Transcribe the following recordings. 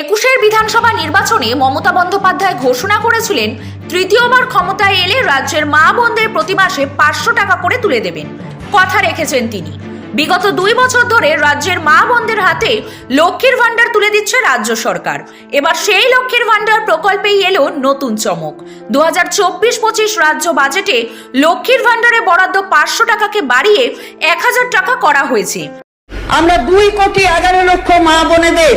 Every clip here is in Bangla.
একুশের বিধানসভা নির্বাচনে মমতা বন্দ্যোপাধ্যায় ঘোষণা করেছিলেন, তৃতীয়বার ক্ষমতায় এলে রাজ্যের মা বোনদের প্রতি মাসে পাঁচশো টাকা করে তুলে দেবেন। কথা রেখেছেন তিনি। বিগত দুই বছর ধরে রাজ্যের মা বোনদের হাতে লক্ষ্মীর ভাণ্ডার তুলে দিচ্ছে রাজ্য সরকার। এবার সেই লক্ষ্মীর ভাণ্ডার প্রকল্পেই এলো নতুন চমক। দু হাজার চব্বিশ পঁচিশ রাজ্য বাজেটে লক্ষ্মীর ভাণ্ডারে বরাদ্দ পাঁচশো টাকাকে বাড়িয়ে এক হাজার টাকা করা হয়েছে। আমরা দুই কোটি এগারো লক্ষ মা বোনেদের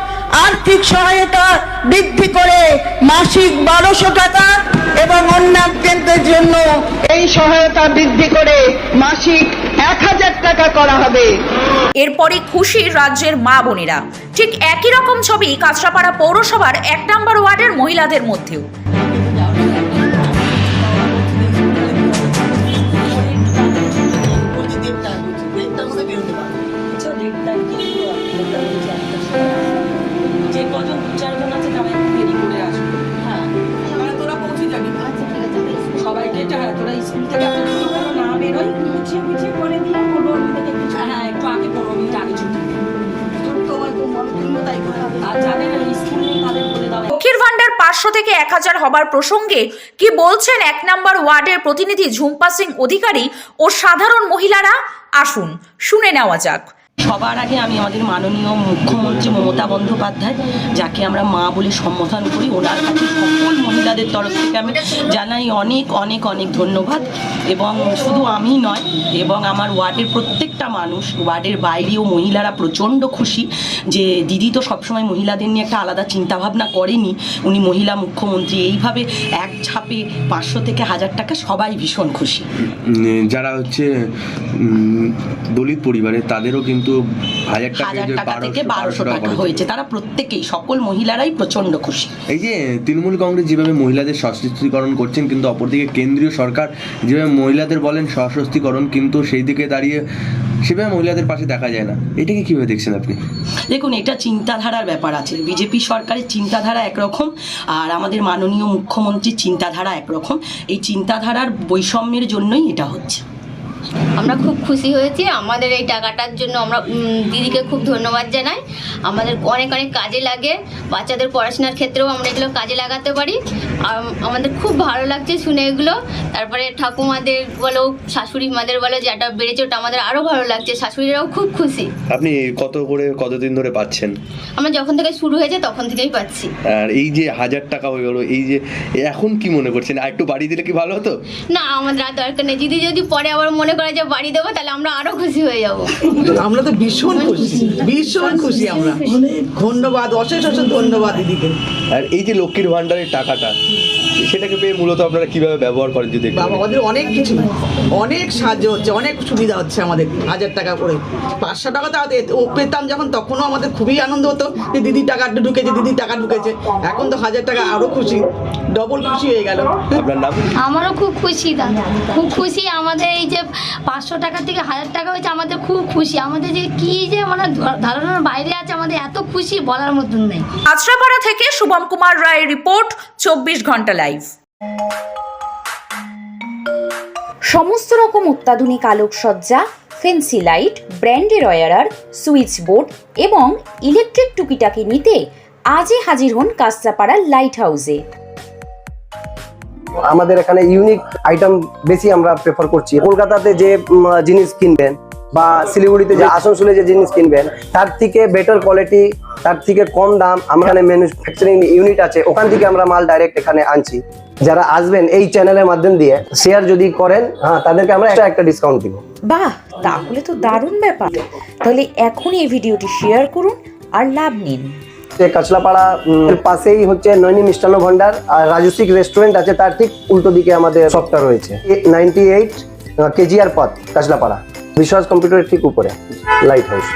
আর্থিক সহায়তা বৃদ্ধি করে মাসিক বারোশো টাকা এবং অন্যান্যদের জন্য এই সহায়তা বৃদ্ধি করে মাসিক এক হাজার টাকা করা হবে। এরপরে খুশি রাজ্যের মা বোনেরা। ঠিক একই রকম ছবি কাঁচরাপাড়া পৌরসভার এক নম্বর ওয়ার্ডের মহিলাদের মধ্যেও। যে কজন চারজন আছে তারা একটু দেরি করে আসবে। হ্যাঁ মানে তোরা পৌঁছে যাবি। সবাইকে এটা হ্যাঁ তোরা স্কুল থেকে না বেরোই গুছিয়ে গুছিয়ে পনেরো মিনিট হ্যাঁ একটু আগে পনেরো মিনিট আগে ছুটি লক্ষ্মীর ভান্ডার পাঁচশো থেকে এক হাজার হবার প্রসঙ্গে কি বলছেন এক নম্বর ওয়ার্ডের প্রতিনিধি ঝুম্পা সিং অধিকারী ও সাধারণ মহিলারা? আসুন শুনে নেওয়া যাক। সবার আগে আমি আমাদের মাননীয় মুখ্যমন্ত্রী মমতা বন্দ্যোপাধ্যায়, যাকে আমরা মা বলে সম্বোধন করি, ওনার কাছে সকল মহিলাদের তরফ থেকে আমি জানাই অনেক অনেক অনেক ধন্যবাদ। এবং শুধু আমি নয় এবং আমার ওয়ার্ডের প্রত্যেকটা মানুষ ওয়ার্ডের বাইরেও মহিলারা প্রচণ্ড খুশি যে দিদি তো সবসময় মহিলাদের নিয়ে একটা আলাদা চিন্তাভাবনা করেনি। উনি মহিলা মুখ্যমন্ত্রী এইভাবে এক ঝাপে পাঁচশো থেকে হাজার টাকা সবাই ভীষণ খুশি। যারা হচ্ছে দলিত পরিবারে তাদেরও কিন্তু হাজার টাকা থেকে বারোশো টাকা হয়েছে তারা প্রত্যেকেই সকল মহিলারাই প্রচণ্ড খুশি। এই যে তৃণমূল কংগ্রেস যেভাবে মহিলাদের সশক্তিকরণ করছেন কিন্তু অপরদিকে কেন্দ্রীয় সরকার যেভাবে মহিলাদের বলেন সশস্তিকরণ কিন্তু সেই দিকে দাঁড়িয়ে সেভাবে মহিলাদের পাশে দেখা যায় না। এটাকে কীভাবে দেখছেন আপনি? দেখুন, এটা চিন্তাধারার ব্যাপার আছে। বিজেপি সরকারের চিন্তাধারা একরকম, আর আমাদের মাননীয় মুখ্যমন্ত্রীর চিন্তাধারা একরকম। এই চিন্তাধারার বৈষম্যের জন্যই এটা হচ্ছে। আমরা খুব খুশি হয়েছি। আমাদের এই টাকাটার জন্য আমরা দিদিকে খুব ধন্যবাদ জানাই। আমাদের অনেক অনেক কাজে লাগে। বাচ্চাদের পড়াশোনার ক্ষেত্রেও আমরা এগুলো কাজে লাগাতে পারি। আর আমাদের খুব ভালো লাগছে শুনে এগুলো। তারপরে ঠাকুমাদের বলো শাশুড়ি মাদের বলো যেটা বেড়েছে ওটা আমাদের আরও ভালো লাগছে। শাশুড়িরাও খুব খুশি। আপনি কত করে কতদিন ধরে পাচ্ছেন? আমরা যখন থেকে শুরু হয়েছে তখন থেকেই পাচ্ছি। আর এই যে হাজার টাকা হয়ে গেলো এই যে এখন কি মনে করছেন? আর একটু বাড়ি দিলে কি ভালো হতো? না আমাদের আর দরকার নেই। দিদি যদি পরে আবার মনে করে যে বাড়ি দেবো তাহলে আমরা আরও খুশি হয়ে যাব। আমরা তো ভীষণ খুশি ভীষণ খুশি আমরা। ধন্যবাদ অশেষ অশেষ ধন্যবাদ দিদিকে। আর এই যে লক্ষ্মীর ভান্ডারের টাকাটা সেটাকে পেয়ে মূলত আপনারা কীভাবে ব্যবহার করেন যদি আমাদের অনেক কিছু অনেক সাহায্য হচ্ছে অনেক সুবিধা হচ্ছে আমাদের হাজার টাকা করে। পাঁচশো টাকা তো ও পেতাম যখন তখনও আমাদের খুবই আনন্দ হতো যে দিদির টাকা ঢুকেছে দিদির টাকা ঢুকেছে। এখন তো হাজার টাকা আরও খুশি ডবল খুশি হয়ে গেল। আপনার নাম? আমারও খুব খুশি দাদা খুব খুশি আমাদের এই যে পাঁচশো টাকা থেকে হাজার টাকা হয়েছে আমাদের খুব খুশি। আমাদের যে কি যে মানে ধারণার বাইরে আছে আমাদের এত খুশি বলার মতন নেই। আশ্রাপাড়া থেকে শুভম কুমার রায়ের রিপোর্ট চব্বিশ ঘণ্টা লাইভ। সমস্ত রকম অত্যাধুনিক আলোকসজ্জা ফেন্সি লাইট ব্র্যান্ডের ওয়ারার সুইচ বোর্ড এবং ইলেকট্রিক টুকিটাকি নিতে আজই হাজির হন কাস্তাপাড়া লাইট হাউসে আমাদের এখানে ইউনিক আইটেম বেশি আমরা প্রেফার করছি। কলকাতাতে যে জিনিস কিনবেন বা শিলিগুড়িতে যে, আসানসোলে যে জিনিস কিনবেন, তার থেকে বেটার কোয়ালিটি তার থেকে কম দাম, আমরা এখানে ম্যানুফ্যাকচারিং ইউনিট আছে, ওখান থেকে আমরা মাল ডাইরেক্ট এখানে আনছি। যারা আসবেন এই চ্যানেলের মাধ্যম দিয়ে শেয়ার যদি করেন হ্যাঁ তাদেরকে আমরা একটা একটা ডিসকাউন্ট দিব। বাহ, তাহলে তো দারুণ ব্যাপার। তাহলে এখনই এই ভিডিওটি শেয়ার করুন আর লাভ নিন। যে কাছলাপাড়া এর পাশেই হচ্ছে নৈনি মিষ্টান্ন ভান্ডার আর রাজস্বিক রেস্টুরেন্ট আছে, তার ঠিক উল্টো দিকে আমাদের শপটা রয়েছে। নাইনটি এইট কেজিআর পথ কাছলাপাড়া বিশ্বাস কম্পিউটারের ঠিক উপরে লাইট হাউস